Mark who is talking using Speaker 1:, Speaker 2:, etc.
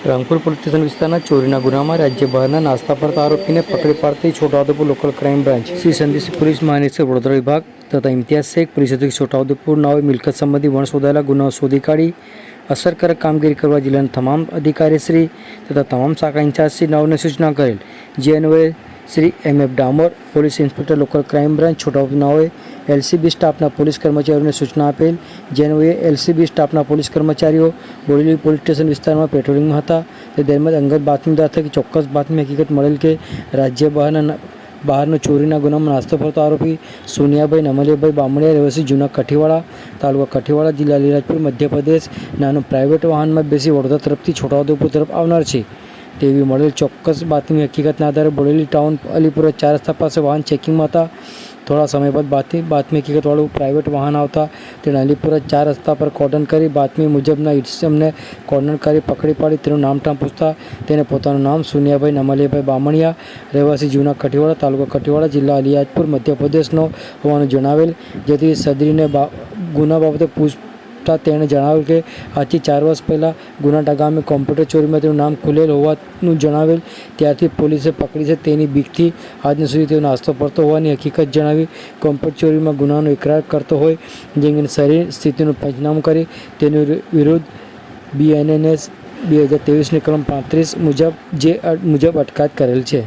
Speaker 1: Rangpur police station વિસ્તારના ચોરીના ગુનામાં રાજ્ય બહારના નાસ્તા ફરતા આરોપીને પકડી પાડતી Chhota Udepur local crime branch Shri Sandesh police મહાનિરીક્ષક Vadodara વિભાગ તથા ઇમ્તિયાઝ શેખ પોલીસ અધિક છોટાઉદેપુર નાવે મિલકત સંબંધી વણ શોધાયેલા ગુનાઓ શોધી કાઢી અસરકારક કામગીરી કરવા જિલ્લાના તમામ અધિકારીશ્રી તથા તમામ શાખા ઇન્ચાર્જશ્રી નાઓને સૂચના કરેલ જે અન્વયે Shri M. F. Damor, police inspector local crime branch Chhota Udepur LCB સ્ટાફના પોલીસ કર્મચારીઓને સૂચના આપેલ. જેનોએ એલસીબી સ્ટાફના પોલીસ કર્મચારીઓ બોડેલી પોલીસ સ્ટેશન વિસ્તારમાં પેટ્રોલિંગમાં હતા. તે દરમિયાન અંગત બાતમીદાર થકી ચોક્કસ બાતમી હકીકત મળેલ કે રાજ્ય બહારના બહારનો ચોરીના ગુનામાં નાસ્તો ફરતો આરોપી સોનિયાભાઈ નમલિયાભાઈ બામણીયા, રહેવાસી જૂના કઠીવાડા, તાલુકા કઠીવાડા, જિલ્લા લીલાજપુર, મધ્યપ્રદેશ. નાનું પ્રાઇવેટ વાહનમાં બેસી વડોદરા તરફથી છોટાઉદેપુર તરફ આવનાર છે. તેવી મળેલ ચોક્કસ બાતમી હકીકતના આધારે બોડેલી ટાઉન અલીપુરા ચાર રસ્તા પાસે વાહન ચેકિંગમાં હતા. થોડા સમય બાદ બાતમી બાતમી હકીકતવાળું પ્રાઇવેટ વાહન આવતા તેણે અલીપુરા ચાર રસ્તા પર કોર્ડન કરી બાતમી મુજબના ઇસમને કોર્ડન કરી પકડી પાડી તેનું નામઠામ પૂછતા તેને પોતાનું નામ સુનિયાભાઈ નમલિયાભાઈ બામણિયા, રહેવાસી જૂના કઠીવાડા તાલુકા કઠીવાડા જિલ્લા અલિયાજપુર, મધ્યપ્રદેશનો હોવાનું જણાવેલ. જેથી સદરીને ગુના બાબતે પૂછતા તેણે જણાવ્યું કે આજથી ચાર વર્ષ પહેલાં ગુનાટા ગામે કોમ્પ્યુટર ચોરીમાં તેનું નામ ખુલેલ હોવાનું જણાવેલ. ત્યારથી પોલીસે પકડી છે તેની બીકથી. આજના સુધી તેઓ નાસ્તો પડતો હોવાની હકીકત જણાવી કોમ્પ્યુટર ચોરીમાં ગુનાનો ઇકરાર કરતો હોય જે અંગેની શરીર સ્થિતિનું પંચનામું કરી તેનું વિરુદ્ધ બીએનએનએસ બે હજાર ત્રેવીસની કલમ પાંત્રીસ મુજબ, જે મુજબ અટકાયત કરેલ છે.